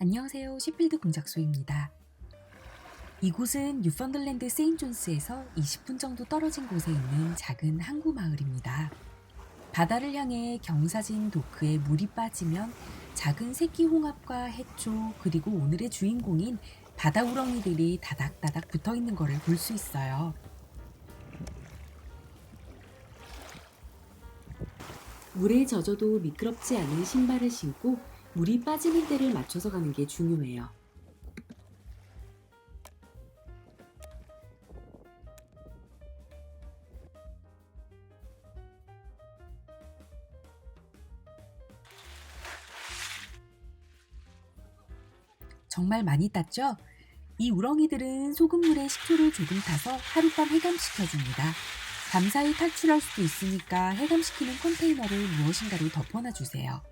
안녕하세요. 시필드 공작소입니다. 이곳은 뉴펀들랜드 세인존스에서 20분 정도 떨어진 곳에 있는 작은 항구 마을입니다. 바다를 향해 경사진 도크에 물이 빠지면 작은 새끼 홍합과 해초 그리고 오늘의 주인공인 바다 우렁이들이 다닥다닥 붙어 있는 것을 볼 수 있어요. 물에 젖어도 미끄럽지 않은 신발을 신고 물이 빠지는 때를 맞춰서 가는 게 중요해요. 정말 많이 땄죠? 이 우렁이들은 소금물에 식초를 조금 타서 하룻밤 해감시켜줍니다. 밤사이 탈출할 수도 있으니까 해감시키는 컨테이너를 무엇인가로 덮어놔 주세요.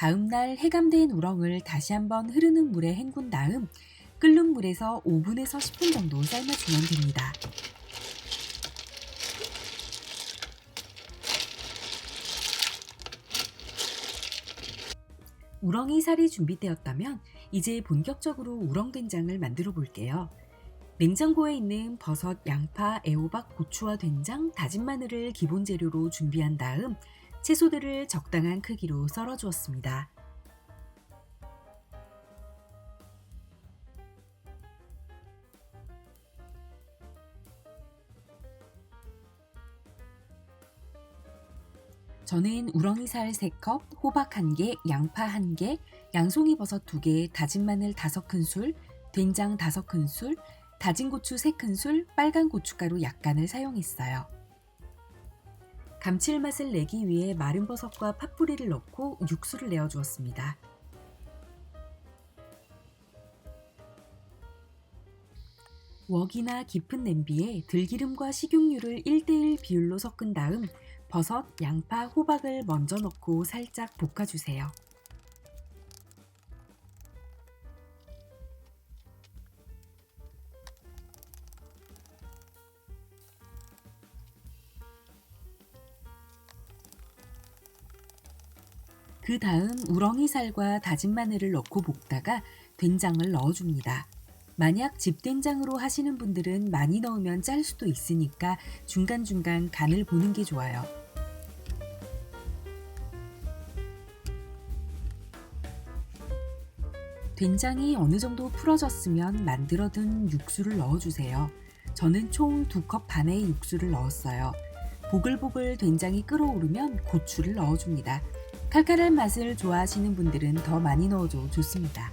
다음 날 해감된 우렁을 다시 한번 흐르는 물에 헹군 다음 끓는 물에서 5분에서 10분 정도 삶아주면 됩니다. 우렁이 살이 준비되었다면 이제 본격적으로 우렁 된장을 만들어 볼게요. 냉장고에 있는 버섯, 양파, 애호박, 고추와 된장, 다진 마늘을 기본 재료로 준비한 다음 채소들을 적당한 크기로 썰어 주었습니다. 저는 우렁이살 3컵, 호박 1개, 양파 1개, 양송이 버섯 2개, 다진 마늘 5큰술, 된장 5큰술, 다진 고추 3큰술, 빨간 고춧가루 약간을 사용했어요. 감칠맛을 내기 위해 마른 버섯과 팥뿌리를 넣고 육수를 내어 주었습니다. 웍이나 깊은 냄비에 들기름과 식용유를 1대1 비율로 섞은 다음 버섯, 양파, 호박을 먼저 넣고 살짝 볶아주세요. 그 다음 우렁이살과 다진 마늘을 넣고 볶다가 된장을 넣어줍니다. 만약 집된장으로 하시는 분들은 많이 넣으면 짤 수도 있으니까 중간중간 간을 보는 게 좋아요. 된장이 어느 정도 풀어졌으면 만들어둔 육수를 넣어주세요. 저는 총두컵 반의 육수를 넣었어요. 보글보글 된장이 끓어오르면 고추를 넣어줍니다. 칼칼한 맛을 좋아하시는 분들은 더 많이 넣어도 좋습니다.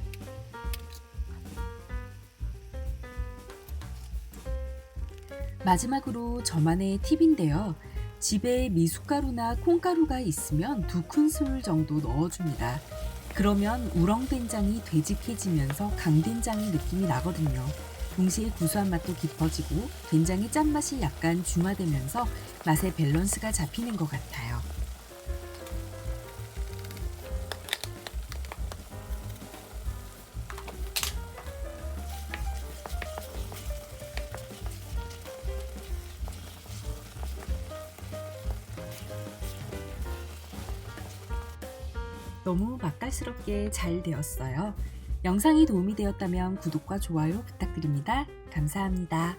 마지막으로 저만의 팁인데요. 집에 미숫가루나 콩가루가 있으면 두 큰술 정도 넣어줍니다. 그러면 우렁된장이 되직해지면서 강된장의 느낌이 나거든요. 동시에 구수한 맛도 깊어지고 된장의 짠맛이 약간 중화되면서 맛의 밸런스가 잡히는 것 같아요. 너무 맛깔스럽게 잘 되었어요. 영상이 도움이 되었다면 구독과 좋아요 부탁드립니다. 감사합니다.